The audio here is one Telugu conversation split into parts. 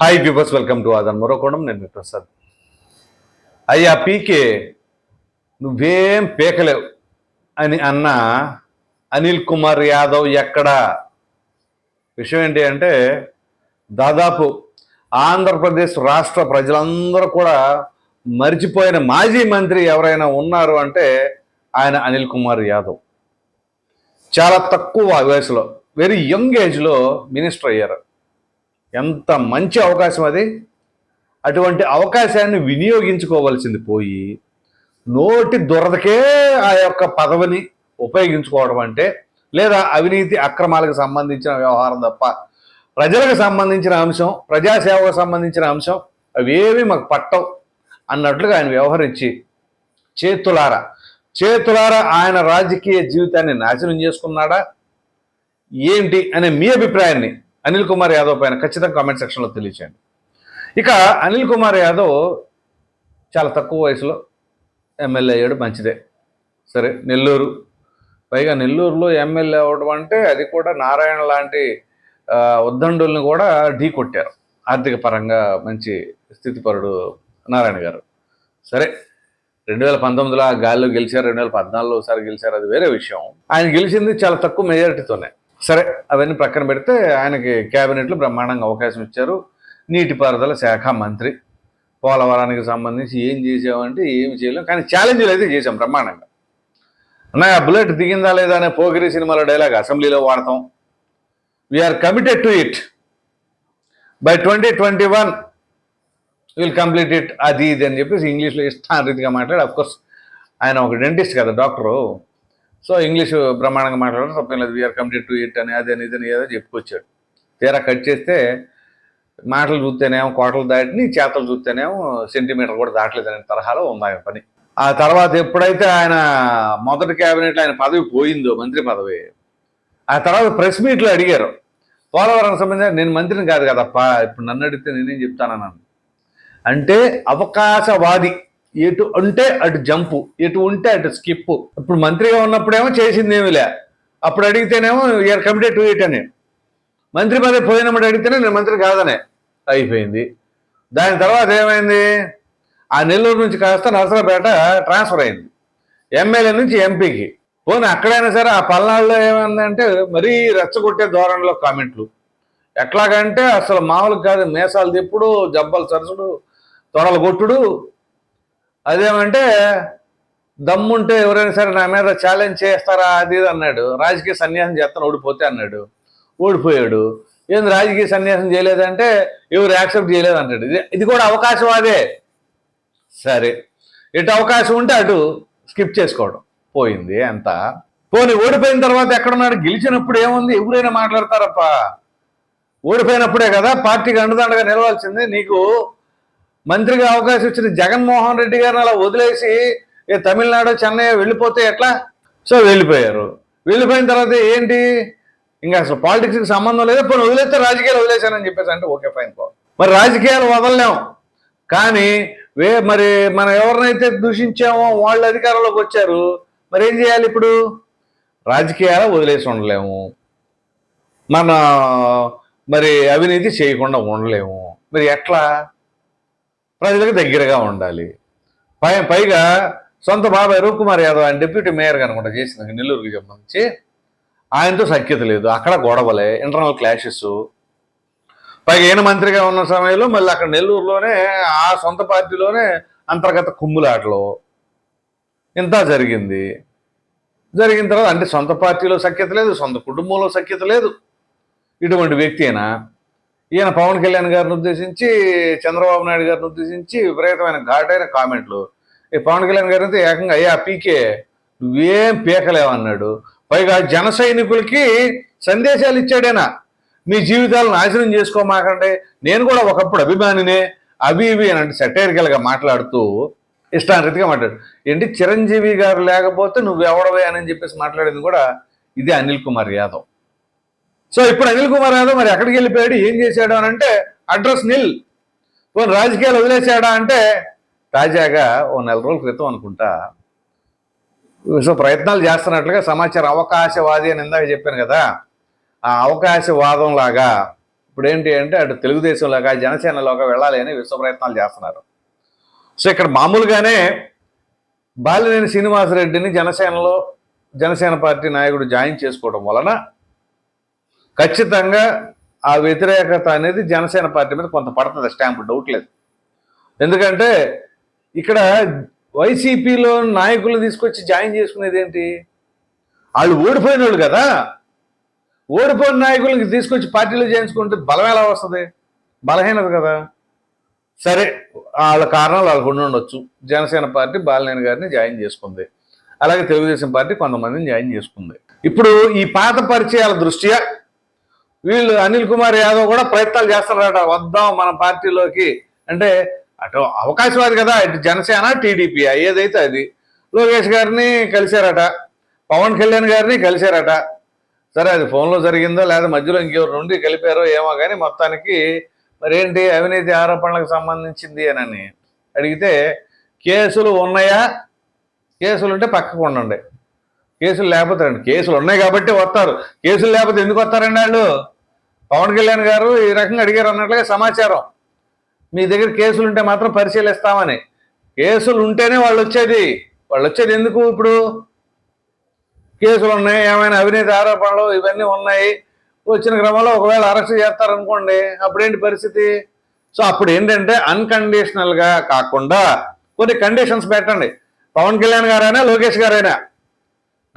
హాయ్ పీపర్స్ వెల్కమ్ టు ఆదన్ మరోకోణం నేను మీ ప్రసాద్ అయ్యా పీకే నువ్వేం పీకలేవు. అని అన్న అనిల్ కుమార్ యాదవ్ ఎక్కడ? విషయం ఏంటి అంటే దాదాపు ఆంధ్రప్రదేశ్ రాష్ట్ర ప్రజలందరూ కూడా మరిచిపోయిన మాజీ మంత్రి ఎవరైనా ఉన్నారు అంటే ఆయన అనిల్ కుమార్ యాదవ్. చాలా తక్కువ వయసులో వెరీ యంగ్ ఏజ్లో మినిస్టర్ అయ్యారు. ఎంత మంచి అవకాశం అది? అటువంటి అవకాశాన్ని వినియోగించుకోవలసింది పోయి నోటి దురదకే ఆ యొక్క పదవిని ఉపయోగించుకోవడం అంటే లేదా అవినీతి అక్రమాలకు సంబంధించిన వ్యవహారం తప్ప ప్రజలకు సంబంధించిన అంశం ప్రజాసేవకు సంబంధించిన అంశం అవేవి మాకు పట్టవు అన్నట్లుగా ఆయన వ్యవహరించి చేతులారా చేతులారా ఆయన రాజకీయ జీవితాన్ని నాశనం చేసుకున్నాడా? ఏంటి? అనే మీ అభిప్రాయాన్ని అనిల్ కుమార్ యాదవ్ పైన ఖచ్చితంగా కామెంట్ సెక్షన్లో తెలియచేయండి. ఇక అనిల్ కుమార్ యాదవ్ చాలా తక్కువ వయసులో ఎమ్మెల్యే అయ్యాడు మంచిదే. సరే నెల్లూరు. పైగా నెల్లూరులో ఎమ్మెల్యే అవ్వడం అంటే అది కూడా నారాయణ లాంటి ఉద్దండుల్ని కూడా ఢీ కొట్టారు. ఆర్థిక పరంగా మంచి స్థితిపరుడు నారాయణ గారు. సరే రెండు వేల పంతొమ్మిదిలో ఆ గాల్లో గెలిచారు రెండు వేల పద్నాలుగులో ఒకసారి గెలిచారు అది వేరే విషయం. ఆయన గెలిచింది చాలా తక్కువ మెజారిటీతోనే సరే అవన్నీ ప్రక్కన పెడితే ఆయనకి క్యాబినెట్లో బ్రహ్మాండంగా అవకాశం ఇచ్చారు. నీటిపారుదల శాఖ మంత్రి. పోలవరానికి సంబంధించి ఏం చేసామంటే ఏమి చేయలేం కానీ ఛాలెంజ్లు అయితే చేసాం బ్రహ్మాండంగా. అన్నయ్య బుల్లెట్ దిగిందా లేదా అనే పోగిరి సినిమాలో డైలాగ్ అసెంబ్లీలో వాడతాం. We're committed to it by twenty twenty one will complete it అది ఇది అని చెప్పేసి ఇంగ్లీష్లో ఇష్టాన రీతిగా మాట్లాడి కోర్స్ ఆయన ఒక డెంటిస్ట్ కదా డాక్టరు సో ఇంగ్లీష్ బ్రహ్మాండంగా మాట్లాడడం తప్పేం లేదు. వీఆర్ కంప్లీట్ టు ఇట్ అని అది అని ఇది అని ఏదో చెప్పుకొచ్చాడు. తీరా కట్ చేస్తే మాటలు చూస్తేనేమో కోటలు దాటిని చేతలు చూస్తేనేమో సెంటీమీటర్ కూడా దాటలేదనే తరహాలో ఉంది ఆయన పని. ఆ తర్వాత ఎప్పుడైతే ఆయన మొదటి క్యాబినెట్లో ఆయన పదవి పోయిందో మంత్రి పదవి ఆ తర్వాత ప్రెస్ మీట్లో అడిగారు. పోలవరం సంబంధించి నేను మంత్రిని కాదు కదప్పా ఇప్పుడు నన్ను అడిగితే నేనేం చెప్తానన్నాను. అంటే అవకాశవాది ఎటు ఉంటే అటు జంపు ఎటు ఉంటే అటు స్కిప్. ఇప్పుడు మంత్రిగా ఉన్నప్పుడేమో చేసింది ఏమీ లే అప్పుడు అడిగితేనేమో ఇయర్ కమిటెడ్ టు ఇట్ అని. మంత్రి పదవి పోయినప్పుడు అడిగితేనే నేను మంత్రి కాదనే. అయిపోయింది. దాని తర్వాత ఏమైంది? ఆ నెల్లూరు నుంచి కాస్త నరసరాపేట ట్రాన్స్ఫర్ అయింది. ఎమ్మెల్యే నుంచి ఎంపీకి. పోనీ అక్కడైనా సరే ఆ పల్నాడులో ఏమైందంటే మరీ రెచ్చగొట్టే ధోరణిలో కామెంట్లు. ఎట్లాగంటే అసలు మామూలు కాదు మేసాలు తిప్పుడు జబ్బలు సరసుడు తొడలు కొట్టుడు అదేమంటే దమ్ముంటే ఎవరైనా సరే నా మీద ఛాలెంజ్ చేస్తారా? అది ఇది అన్నాడు. రాజకీయ సన్యాసం చేస్తాను ఓడిపోతే అన్నాడు. ఓడిపోయాడు. ఏంది రాజకీయ సన్యాసం చేయలేదంటే ఎవరు యాక్సెప్ట్ చేయలేదు అంటాడు ఇది ఇది కూడా అవకాశం అదే సరే. ఇటు అవకాశం ఉంటే అటు స్కిప్ చేసుకోవడం. పోయింది అంతా. పోనీ ఓడిపోయిన తర్వాత ఎక్కడున్నాడు? గెలిచినప్పుడు ఏముంది? ఎవరైనా మాట్లాడతారప్ప. ఓడిపోయినప్పుడే కదా పార్టీకి అండదండగా నిలవాల్సింది. నీకు మంత్రిగా అవకాశం ఇచ్చిన జగన్మోహన్ రెడ్డి గారిని అలా వదిలేసి తమిళనాడు చెన్నై వెళ్ళిపోతే ఎట్లా? సో వెళ్ళిపోయారు. వెళ్ళిపోయిన తర్వాత ఏంటి? ఇంకా అసలు పాలిటిక్స్కి సంబంధం లేదు. పని వదిలేస్తే రాజకీయాలు వదిలేశానని చెప్పేసి అంటే ఓకే ఫైన్ పో. మరి రాజకీయాలు వదలలేం. కానీ వే మరి మనం ఎవరినైతే దూషించామో వాళ్ళు అధికారంలోకి వచ్చారు మరి ఏం చేయాలి ఇప్పుడు? రాజకీయాలు వదిలేసి ఉండలేము. మన మరి అవినీతి చేయకుండా ఉండలేము. మరి ఎట్లా? ప్రజలకు దగ్గరగా ఉండాలి. పై పైగా సొంత బాబాయ్ రూప్కుమార్ యాదవ్ ఆయన డిప్యూటీ మేయర్ అనుకుంటా చేసింది నెల్లూరుకి సంబంధించి ఆయనతో సఖ్యత లేదు. అక్కడ గొడవలే ఇంటర్నల్ క్లాషెస్ పైగా ఈయన మంత్రిగా ఉన్న సమయంలో మళ్ళీ అక్కడ నెల్లూరులోనే ఆ సొంత పార్టీలోనే అంతర్గత కుమ్ములాటలు. ఇంత జరిగింది. జరిగిన తర్వాత అంటే సొంత పార్టీలో సఖ్యత లేదు సొంత కుటుంబంలో సఖ్యత లేదు. ఇటువంటి వ్యక్తి అయినా ఈయన పవన్ కళ్యాణ్ గారిని ఉద్దేశించి చంద్రబాబు నాయుడు గారిని ఉద్దేశించి విపరీతమైన ఘాటైన కామెంట్లు. ఈ పవన్ కళ్యాణ్ గారి అయితే ఏకంగా అయ్యా పీకే నువ్వేం పీకలేవన్నాడు? పైగా జన సైనికులకి సందేశాలు ఇచ్చాడేనా? మీ జీవితాలను నాశనం చేసుకోమాకండి నేను కూడా ఒకప్పుడు అభిమానినే అవి ఇవి అని అంటే సెటైరికల్గా మాట్లాడుతూ ఇష్టానరీతిగా మాట్లాడు. ఏంటి చిరంజీవి గారు లేకపోతే నువ్వు ఎవడవే అని చెప్పేసి మాట్లాడేది కూడా ఇదే అనిల్ కుమార్ యాదవ్. సో ఇప్పుడు అనిల్ కుమార్ యాదవ్ మరి ఎక్కడికి వెళ్ళిపోయాడు? ఏం చేశాడు అని అంటే అడ్రస్ నిల్. పోనీ రాజకీయాలు వదిలేశాడా అంటే తాజాగా ఓ నెల రోజుల క్రితం అనుకుంటా సో ప్రయత్నాలు చేస్తున్నట్లుగా సమాచారం అవకాశవాది అని ఇందాక చెప్పాను కదా ఆ అవకాశవాదం లాగా ఇప్పుడు ఏంటి అంటే అటు తెలుగుదేశంలోకి జనసేనలోగా వెళ్ళాలి అని విశ్వ ప్రయత్నాలు చేస్తున్నారు. సో ఇక్కడ మామూలుగానే బాలినేని శ్రీనివాసరెడ్డిని జనసేనలో జనసేన పార్టీ నాయకుడు జాయిన్ చేసుకోవడం వలన ఖచ్చితంగా ఆ వ్యతిరేకత అనేది జనసేన పార్టీ మీద కొంత పడుతుంది. స్టాంప్ డౌట్ లేదు. ఎందుకంటే ఇక్కడ వైసీపీలో నాయకులు తీసుకొచ్చి జాయిన్ చేసుకునేది ఏంటి? వాళ్ళు ఓడిపోయిన వాళ్ళు కదా. ఓడిపోయిన నాయకులకి తీసుకొచ్చి పార్టీలో చేయించుకుంటే బలం ఎలా వస్తుంది? బలహీనత కదా. సరే వాళ్ళ కారణాలు వాళ్ళకు ఉండి ఉండొచ్చు. జనసేన పార్టీ బాలినేని గారిని జాయిన్ చేసుకుంది. అలాగే తెలుగుదేశం పార్టీ కొంతమందిని జాయిన్ చేసుకుంది. ఇప్పుడు ఈ పాత పరిచయాల దృష్ట్యా వీళ్ళు అనిల్ కుమార్ యాదవ్ కూడా ప్రయత్నాలు చేస్తున్నారట వద్దాం మన పార్టీలోకి. అంటే అటు అవకాశవాది కదా ఇటు జనసేన టీడీపీ ఏదైతే అది. లోకేష్ గారిని కలిశారట పవన్ కళ్యాణ్ గారిని కలిశారట. సరే అది ఫోన్లో జరిగిందో లేదా మధ్యలో ఇంకెవరు నుండి కలిపారో ఏమో కానీ మొత్తానికి మరేంటి అవినీతి ఆరోపణలకు సంబంధించింది అని అడిగితే కేసులు ఉన్నాయా? కేసులు ఉంటే పక్కకు ఉండండి. కేసులు లేకపోతే రండి కేసులు ఉన్నాయి కాబట్టి వస్తారు. కేసులు లేకపోతే ఎందుకు వస్తారండి వాళ్ళు? పవన్ కళ్యాణ్ గారు ఈ రకంగా అడిగారు అన్నట్లుగా సమాచారం. మీ దగ్గర కేసులు ఉంటే మాత్రం పరిశీలిస్తామని. కేసులు ఉంటేనే వాళ్ళు వచ్చేది. వాళ్ళు వచ్చేది ఎందుకు ఇప్పుడు? కేసులు ఉన్నాయి ఏమైనా అవినీతి ఆరోపణలు ఇవన్నీ ఉన్నాయి. వచ్చిన క్రమంలో ఒకవేళ అరెస్ట్ చేస్తారనుకోండి అప్పుడేంటి పరిస్థితి? సో అప్పుడు ఏంటంటే అన్కండిషనల్గా కాకుండా కొన్ని కండిషన్స్ పెట్టండి. పవన్ కళ్యాణ్ గారైనా లోకేష్ గారైనా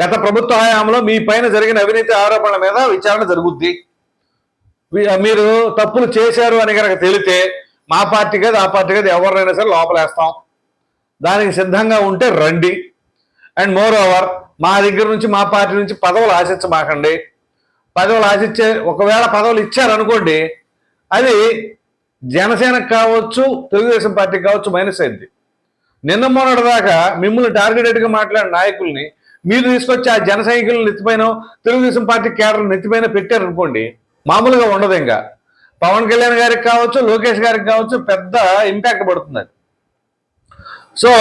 గత ప్రభుత్వ హయాంలో మీ పైన జరిగిన అవినీతి ఆరోపణల మీద విచారణ జరుగుద్ది. మీరు తప్పులు చేశారు అని కనుక తెలితే మా పార్టీ కాదు ఆ పార్టీ కాదు ఎవరినైనా సరే లోపలేస్తాం. దానికి సిద్ధంగా ఉంటే రండి. అండ్ మోర్ ఓవర్ మా దగ్గర నుంచి మా పార్టీ నుంచి పదవులు ఆశించమాకండి. పదవులు ఆశించే ఒకవేళ పదవులు ఇచ్చారనుకోండి అది జనసేనకు కావచ్చు తెలుగుదేశం పార్టీకి కావచ్చు మైనస్ అయింది. నిన్న మొన్నటి దాకా మిమ్మల్ని టార్గెటెడ్గా మాట్లాడిన నాయకుల్ని మీరు తీసుకొచ్చి ఆ జన సైనికులను నెత్తిపైన తెలుగుదేశం పార్టీ కేడర్ నెత్తిపైన పెట్టారనుకోండి మామూలుగా ఉండదు ఇంకా. పవన్ కళ్యాణ్ గారికి కావచ్చు లోకేష్ గారికి కావచ్చు పెద్ద ఇంపాక్ట్ పడుతుంది. సో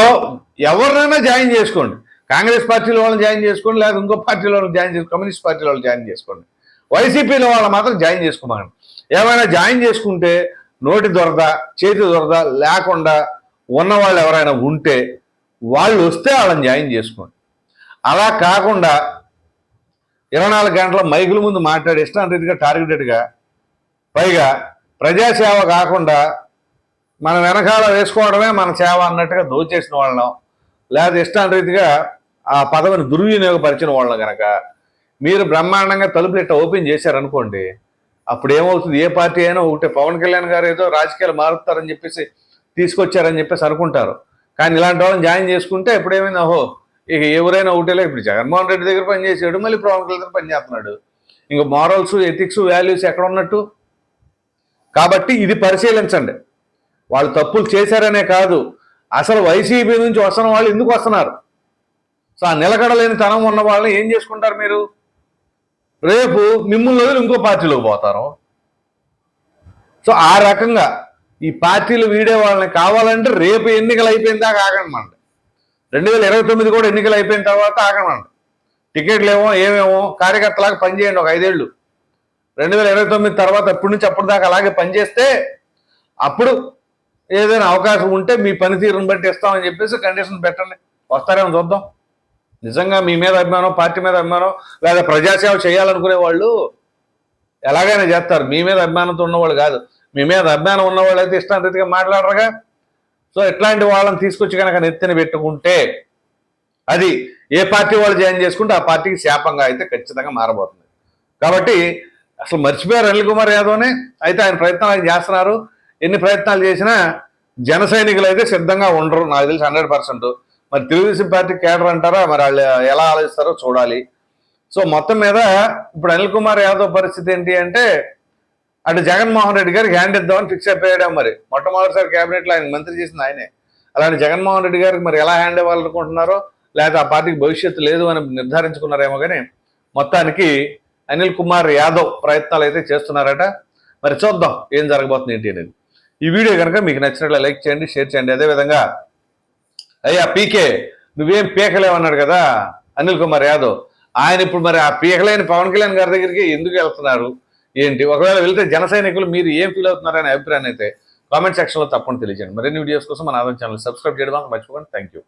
ఎవరినైనా జాయిన్ చేసుకోండి. కాంగ్రెస్ పార్టీలో వాళ్ళని జాయిన్ చేసుకోండి లేదా ఇంకో పార్టీలో వాళ్ళని జాయిన్ చేసుకోండి కమ్యూనిస్ట్ పార్టీలో వాళ్ళు జాయిన్ చేసుకోండి. వైసీపీలో వాళ్ళు మాత్రం జాయిన్ చేసుకోమని ఏమైనా జాయిన్ చేసుకుంటే నోటి దొరద చేతి దొరద లేకుండా ఉన్నవాళ్ళు ఎవరైనా ఉంటే వాళ్ళు వస్తే వాళ్ళని జాయిన్ చేసుకోండి. అలా కాకుండా ఇరవై నాలుగు గంటల మైకుల ముందు మాట్లాడి ఇష్టం రీతిగా టార్గెటెడ్గా పైగా ప్రజాసేవ కాకుండా మన వెనకాల వేసుకోవడమే మన సేవ అన్నట్టుగా దోచేసిన వాళ్ళం లేదా ఇష్టం రీతిగా ఆ పదవిని దుర్వినియోగపరిచిన వాళ్ళం కనుక మీరు బ్రహ్మాండంగా తలుపులు ఇట్లా ఓపెన్ చేశారనుకోండి అప్పుడు ఏమవుతుంది ఏ పార్టీ అయినా ఒకటే పవన్ కళ్యాణ్ గారు ఏదో రాజకీయాలు మారుతారని చెప్పేసి తీసుకొచ్చారని చెప్పేసి అనుకుంటారు. కానీ ఇలాంటి వాళ్ళని జాయిన్ చేసుకుంటే ఎప్పుడేమైంది ఓహో ఇక ఎవరైనా ఒకటేలా ఇప్పుడు జగన్మోహన్ రెడ్డి దగ్గర పనిచేసాడు మళ్ళీ పవన్ కళ్యాణ్ దగ్గర పనిచేస్తున్నాడు ఇంకా మారల్స్ ఎథిక్స్ వాల్యూస్ ఎక్కడ ఉన్నట్టు? కాబట్టి ఇది పరిశీలించండి. వాళ్ళు తప్పులు చేశారనే కాదు. అసలు వైసీపీ నుంచి వస్తున్న వాళ్ళు ఎందుకు వస్తున్నారు? సో ఆ నిలకడలేని తనం ఉన్న వాళ్ళని ఏం చేసుకుంటారు మీరు? రేపు మిమ్మల్ని వదిలి ఇంకో పార్టీలోకి పోతారు. సో ఆ రకంగా ఈ పార్టీలు వీడే వాళ్ళని కావాలంటే రేపు ఎన్నికలు అయిపోయిందాకా దాకా రెండు వేల ఇరవై తొమ్మిది కూడా ఎన్నికలు అయిపోయిన తర్వాత ఆగనండి టికెట్లు ఏమో ఏమేమో కార్యకర్తలాగా పనిచేయండి ఒక ఐదేళ్ళు. రెండు వేల ఇరవై తొమ్మిది తర్వాత ఎప్పటి నుంచి అప్పుడు దాకా అలాగే పనిచేస్తే అప్పుడు ఏదైనా అవకాశం ఉంటే మీ పనితీరుని బట్టి ఇస్తామని చెప్పేసి కండిషన్ పెట్టండి. వస్తారేమో చూద్దాం. నిజంగా మీ మీద అభిమానం పార్టీ మీద అభిమానం లేదా ప్రజాసేవ చేయాలనుకునే వాళ్ళు ఎలాగైనా చేస్తారు. మీ మీద అభిమానంతో ఉన్నవాళ్ళు కాదు. మీ మీద అభిమానం ఉన్నవాళ్ళు అయితే ఇష్టం మాట్లాడరుగా. సో ఇట్లాంటి వాళ్ళని తీసుకొచ్చి కనుక నెత్తిన పెట్టుకుంటే అది ఏ పార్టీ వాళ్ళు జాయిన్ చేసుకుంటే ఆ పార్టీకి శాపంగా అయితే ఖచ్చితంగా మారబోతుంది. కాబట్టి అసలు మర్చిపోయారు అనిల్ కుమార్ యాదవ్నే? అయితే ఆయన ప్రయత్నాలు ఆయన చేస్తున్నారు. ఎన్ని ప్రయత్నాలు చేసినా జన సైనికులు అయితే సిద్ధంగా ఉండరు. నాకు తెలిసి హండ్రెడ్ పర్సెంట్. మరి తెలుగుదేశం పార్టీ కేడర్ అంటారా? మరి వాళ్ళు ఎలా ఆలోచిస్తారో చూడాలి. సో మొత్తం మీద ఇప్పుడు అనిల్ కుమార్ యాదవ్ పరిస్థితి ఏంటి అంటే అంటే జగన్మోహన్ రెడ్డి గారికి హ్యాండ్ ఇద్దామని ఫిక్స్ అయిపోయాడు మరి? మొట్టమొదటిసారి క్యాబినెట్లో ఆయన మంత్రి చేసింది ఆయనే. అలాంటి జగన్మోహన్ రెడ్డి గారికి మరి ఎలా హ్యాండ్ ఇవ్వాలనుకుంటున్నారో లేకపోతే ఆ పార్టీకి భవిష్యత్తు లేదు అని నిర్ధారించుకున్నారేమో కానీ మొత్తానికి అనిల్ కుమార్ యాదవ్ ప్రయత్నాలు అయితే చేస్తున్నారట. మరి చూద్దాం ఏం జరగబోతుంది ఏంటి అనేది. ఈ వీడియో కనుక మీకు నచ్చినట్లు లైక్ చేయండి షేర్ చేయండి. అదేవిధంగా అయ్యా పీకే నువ్వేం పీకలేవన్నాడు కదా అనిల్ కుమార్ యాదవ్. ఆయన ఇప్పుడు మరి ఆ పీకలేని పవన్ కళ్యాణ్ గారి దగ్గరికి ఎందుకు వెళ్తున్నారు? ఏంటి? ఒకవేళ వెళ్తే జన సైనికులు మీరు ఏం ఫీల్ అవుతున్నారనే అభిప్రాయాన్ని అయితే కామెంట్ సెక్షన్లో తప్పకుండా తెలియజేయండి. మరిన్ని వీడియోస్ కోసం మన ఆదాయం ఛానల్ సబ్స్క్రైబ్ చేయడం మర్చిపోకండి. Thank you